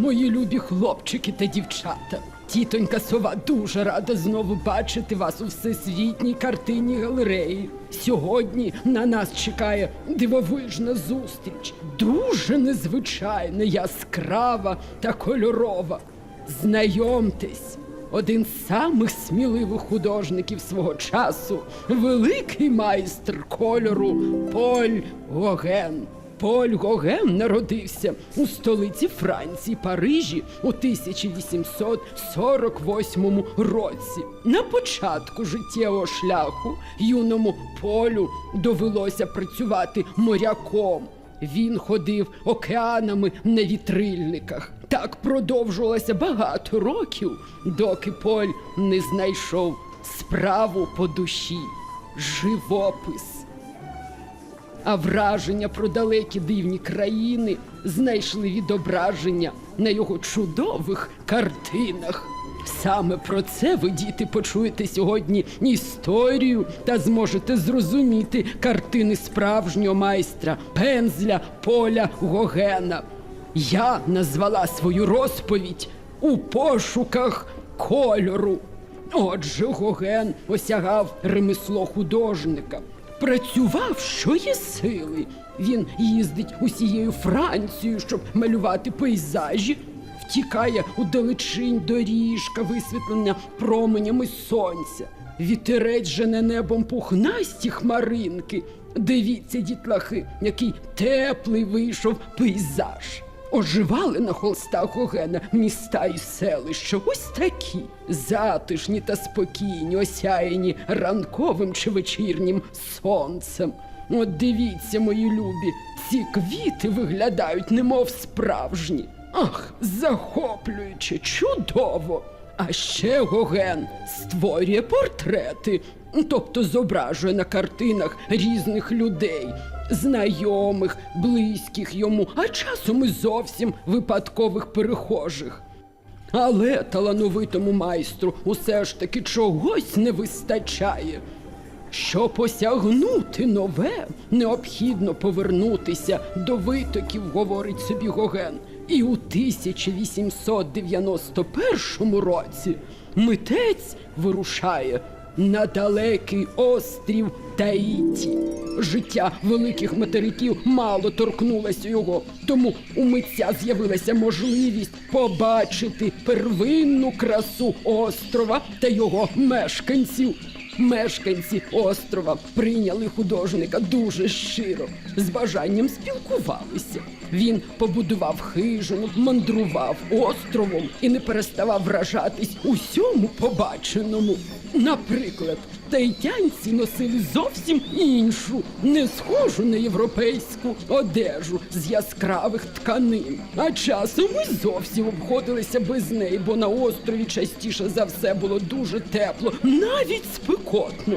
мої любі хлопчики та дівчата. Тітонька сова дуже рада знову бачити вас у всесвітній картинній галереї. Сьогодні на нас чекає дивовижна зустріч, дуже незвичайна, яскрава та кольорова. Знайомтесь, один з самих сміливих художників свого часу, великий майстер кольору Поль Гоген. Поль Гоген народився у столиці Франції Парижі у 1848 році. На початку життєвого шляху юному Полю довелося працювати моряком. Він ходив океанами на вітрильниках. Так продовжувалося багато років, доки Поль не знайшов справу по душі, живопис. А враження про далекі дивні країни знайшли відображення на його чудових картинах. Саме про це ви, діти, почуєте сьогодні історію та зможете зрозуміти картини справжнього майстра пензля Поля Гогена. Я назвала свою розповідь у пошуках кольору. Отже, Гоген осягав ремесло художника. Працював, що є сили. Він їздить усією Францією, щоб малювати пейзажі, втікає у далечінь доріжка, висвітлена променями сонця. Вітерець жене небом пухнасті хмаринки. Дивіться, дітлахи, який теплий вийшов пейзаж. Оживали на холстах Гогена міста і селища, ось такі затишні та спокійні, осяяні ранковим чи вечірнім сонцем. От дивіться, мої любі, ці квіти виглядають, немов справжні. Ах, захоплююче, чудово! А ще Гоген створює портрети, тобто зображує на картинах різних людей, знайомих, близьких йому, а часом і зовсім випадкових перехожих. Але талановитому майстру усе ж таки чогось не вистачає. Щоб осягнути нове, необхідно повернутися до витоків, говорить собі Гоген. І у 1891 році митець вирушає на далекий острів Таїті. Життя великих материків мало торкнулося його, тому у митця з'явилася можливість побачити первинну красу острова та його мешканців. Мешканці острова прийняли художника дуже щиро, з бажанням спілкувалися. Він побудував хижину, мандрував островом і не переставав вражатись усьому побаченому. Наприклад, таїтянці носили зовсім іншу, не схожу на європейську одежу з яскравих тканин, а часом і зовсім обходилися без неї, бо на острові частіше за все було дуже тепло, навіть спекотно.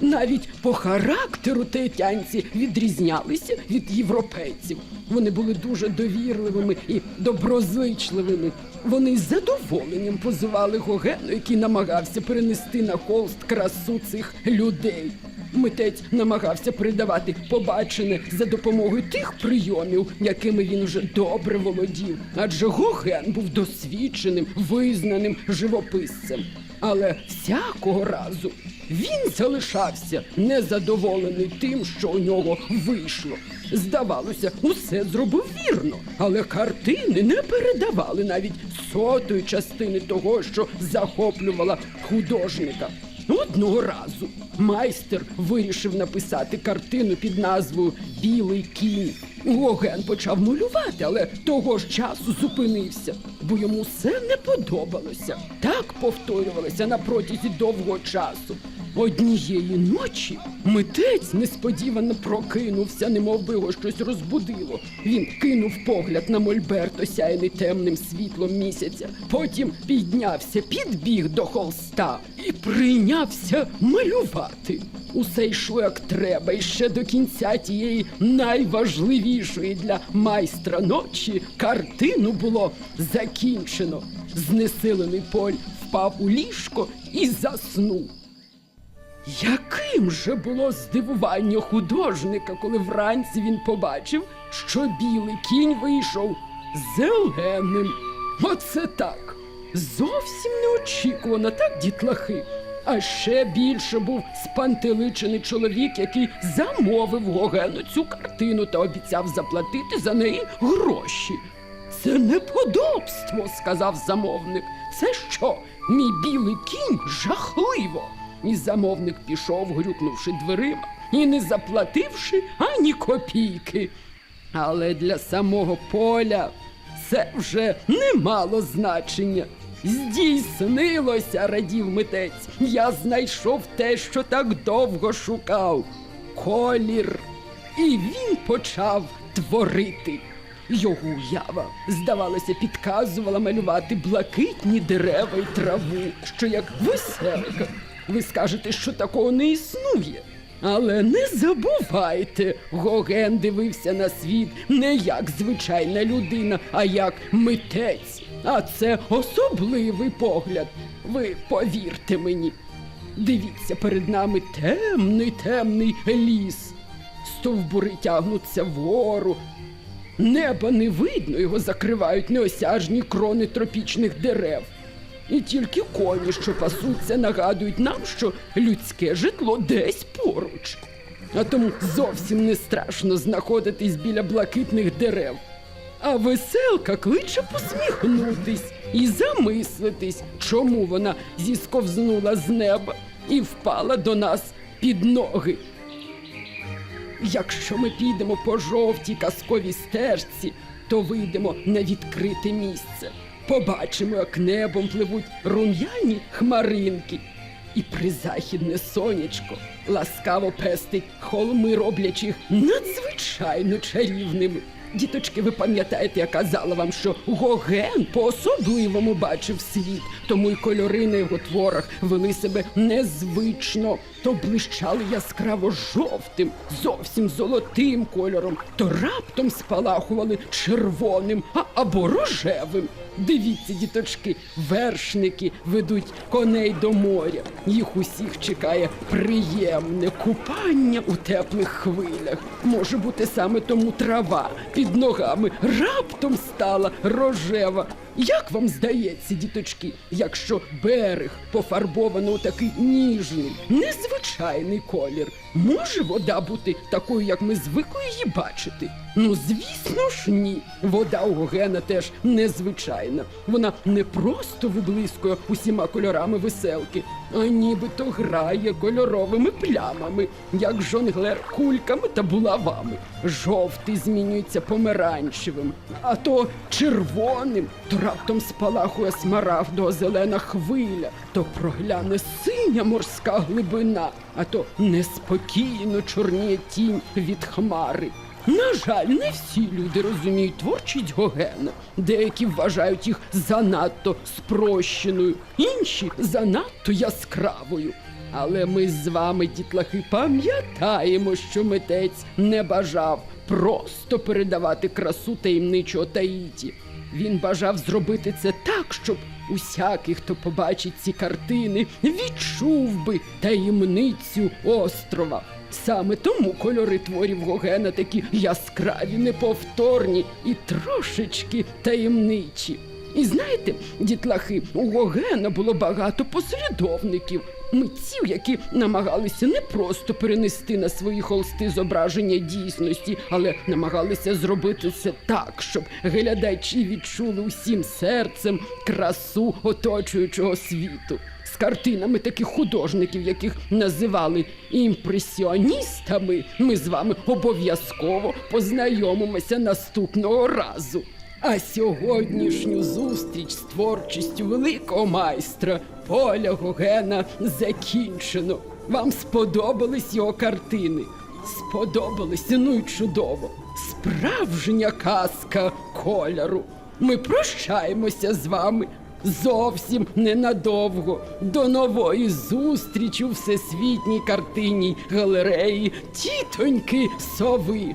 Навіть по характеру таїтянці відрізнялися від європейців. Вони були дуже довірливими і доброзичливими. Вони з задоволенням позивали Гогену, який намагався перенести на холст красу цих людей. Митець намагався передавати побачене за допомогою тих прийомів, якими він уже добре володів. Адже Гоген був досвідченим, визнаним живописцем. Але всякого разу він залишався незадоволений тим, що у нього вийшло. Здавалося, усе зробив вірно, але картини не передавали навіть сотої частини того, що захоплювала художника. Одного разу майстер вирішив написати картину під назвою Білий кінь. Гоген почав малювати, але того ж часу зупинився, бо йому все не подобалося. Так повторювалося на протязі довгого часу. Однієї ночі митець несподівано прокинувся, немов би його щось розбудило. Він кинув погляд на мольберт, осяяний темним світлом місяця. Потім піднявся, підбіг до холста і прийнявся малювати. Усе йшло як треба, і ще до кінця тієї найважливішої для майстра ночі картину було закінчено. Знесилений поль впав у ліжко і заснув. Яким же було здивування художника, коли вранці він побачив, що білий кінь вийшов зеленим. Оце так. Зовсім неочікувано, так, дітлахи. А ще більше був спантеличений чоловік, який замовив Гогену цю картину та обіцяв заплатити за неї гроші. Це неподобство, сказав замовник. Це що, мій білий кінь жахливо. І замовник пішов, грюкнувши дверима, і не заплативши ані копійки. Але для самого поля це вже не мало значення. Здійснилося, радів митець. Я знайшов те, що так довго шукав. Колір. І він почав творити. Його уява, здавалося, підказувала малювати блакитні дерева й траву, що як веселка. Ви скажете, що такого не існує. Але не забувайте, Гоген дивився на світ не як звичайна людина, а як митець. А це особливий погляд. Ви повірте мені. Дивіться, перед нами темний темний ліс. Стовбури тягнуться вгору. Неба не видно, його закривають неосяжні крони тропічних дерев. І тільки коні, що пасуться, нагадують нам, що людське житло десь поруч. А тому зовсім не страшно знаходитись біля блакитних дерев. А веселка кличе посміхнутись і замислитись, чому вона зісковзнула з неба і впала до нас під ноги. Якщо ми підемо по жовтій казковій стежці, то вийдемо на відкрите місце. Побачимо, як небом пливуть рум'яні хмаринки. І призахідне сонячко ласкаво пестить холми, роблячи їх надзвичайно чарівними. Діточки, ви пам'ятаєте, я казала вам, що Гоген по-особливому бачив світ, тому й кольори на його творах вели себе незвично, то блищали яскраво жовтим, зовсім золотим кольором, то раптом спалахували червоним а, або рожевим. Дивіться, діточки, вершники ведуть коней до моря. Їх усіх чекає приємне купання у теплих хвилях. Може бути саме тому трава під ногами раптом стала рожева. Як вам здається, діточки, якщо берег пофарбовано у такий ніжний, незвичайний колір, може вода бути такою, як ми звикли її бачити? Ну, звісно ж, ні. Вода у Гогена теж незвичайна. Вона не просто виблискує усіма кольорами веселки, а нібито грає кольоровими плямами, як жонглер кульками та булавами. Жовтий змінюється помаранчевим, а то червоним, раптом спалахує смарагдова зелена хвиля, то прогляне синя морська глибина, а то неспокійно чорніє тінь від хмари. На жаль, не всі люди розуміють творчість Гогена. Деякі вважають їх занадто спрощеною, інші занадто яскравою. Але ми з вами, дітлахи, пам'ятаємо, що митець не бажав просто передавати красу таємничого Таїті. Він бажав зробити це так, щоб усякий, хто побачить ці картини, відчув би таємницю острова. Саме тому кольори творів Гогена такі яскраві, неповторні і трошечки таємничі. І знаєте, дітлахи, у Гогена було багато послідовників, митців, які намагалися не просто перенести на свої холсти зображення дійсності, але намагалися зробити це так, щоб глядачі відчули усім серцем красу оточуючого світу. З картинами таких художників, яких називали імпресіоністами, ми з вами обов'язково познайомимося наступного разу. А сьогоднішню зустріч з творчістю великого майстра Поля Гогена закінчено. Вам сподобались його картини? Сподобалися, ну й чудово. Справжня казка кольору. Ми прощаємося з вами зовсім ненадовго. До нової зустрічі у всесвітній картинній галереї тітоньки сови.